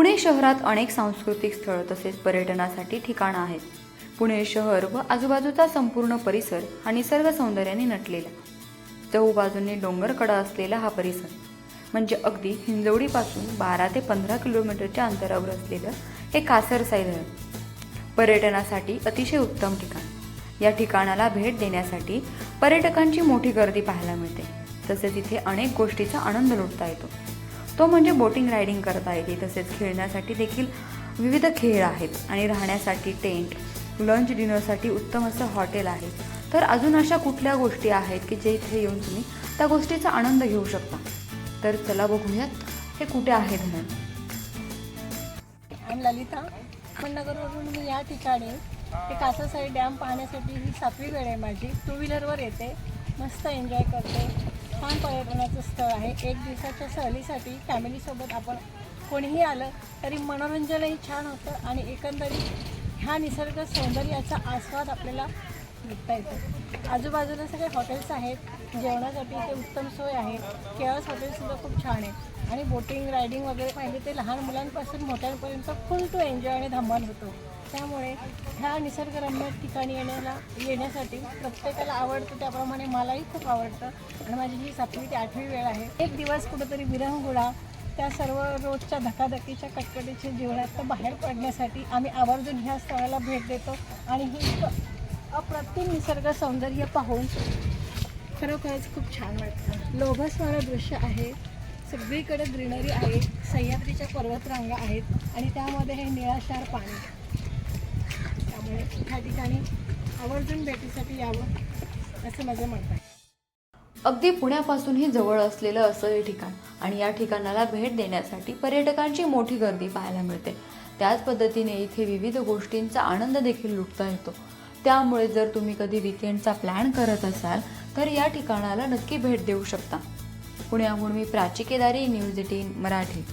पुणे शहरात अनेक सांस्कृतिक स्थळं तसेच पर्यटनासाठी ठिकाणं आहेत. पुणे शहर व आजूबाजूचा संपूर्ण परिसर हा निसर्ग सौंदर्याने नटलेला. चहूबाजूंनी डोंगरकडा असलेला हा परिसर म्हणजे अगदी हिंजवडीपासून बारा ते पंधरा किलोमीटरच्या अंतरावर असलेलं हे कासरसाई धरण पर्यटनासाठी अतिशय उत्तम ठिकाण. या ठिकाणाला भेट देण्यासाठी पर्यटकांची मोठी गर्दी पाहायला मिळते. तसेच इथे अनेक गोष्टीचा आनंद लुटता येतो. तो म्हणजे बोटिंग रायडिंग करता येते तसेच खेळण्यासाठी देखील विविध खेळ आहेत आणि राहण्यासाठी टेंट लंच डिनरसाठी उत्तम असं हॉटेल आहे. तर अजून अशा कुठल्या गोष्टी आहेत की जे इथे येऊन तुम्ही त्या गोष्टीचा आनंद घेऊ शकता? तर चला बघूयात हे कुठे आहे म्हणून? ललिता पण मी या ठिकाणी ते कासासाई डॅम पाहण्यासाठी ही सातवी वेळ आहे माझी. टू व्हीलरवर येते. मस्त एन्जॉय करते. छान स्थळ आहे. एक दिवसाच्या सहलीसाठी फॅमिलीसोबत आपण कोणीही आलं तरी मनोरंजनही छान होतं आणि एकंदरीत ह्या निसर्ग सौंदर्याचा आस्वाद आपल्याला घेता येतो. आजूबाजूला सगळे हॉटेल्स आहेत. जेवणासाठी ते उत्तम सोय आहे. केळस हॉटेलसुद्धा खूप छान आहे. आणि बोटिंग रायडिंग वगैरे पाहिजे ते लहान मुलांपासून मोठ्यांपर्यंत फुल टू एन्जॉय आणि धमाल होतो. त्यामुळे ह्या निसर्गरम्य ठिकाणी येण्याला येण्यासाठी प्रत्येकाला आवडतं त्याप्रमाणे मलाही खूप आवडतं. आणि माझी ही सातवी ते आठवी वेळ आहे एक दिवस कुठंतरी विरंगुळा त्या सर्व रोजच्या धकाधकीच्या कटकटीच्या जीवनात बाहेर पडण्यासाठी आम्ही आवर्जून ह्या स्थळाला भेट देतो. आणि ही अप्रतिम निसर्ग सौंदर्य पाहून खरोखरच खूप छान वाटतं. लोभसणारं दृश्य आहे. सगळीकडे ग्रीनरी आहे. सह्याद्रीच्या पर्वतरांगा आहेत. आणि त्यामध्ये हे निळाशार पाणी. म्हणजे त्यामुळे ह्या ठिकाणी आवर्जून भेटीसाठी यावं असं माझं आहे. अगदी पुण्यापासूनही जवळ असलेलं असं हे ठिकाण आणि या ठिकाणाला भेट देण्यासाठी पर्यटकांची मोठी गर्दी पाहायला मिळते. त्याच पद्धतीने इथे विविध गोष्टींचा आनंद देखील लुटता येतो. त्यामुळे जर तुम्ही कधी विकेंडचा प्लॅन करत असाल तर या ठिकाणाला नक्की भेट देऊ शकता. पुण्याहून मी प्राची केदारी न्यूज एटीन मराठी.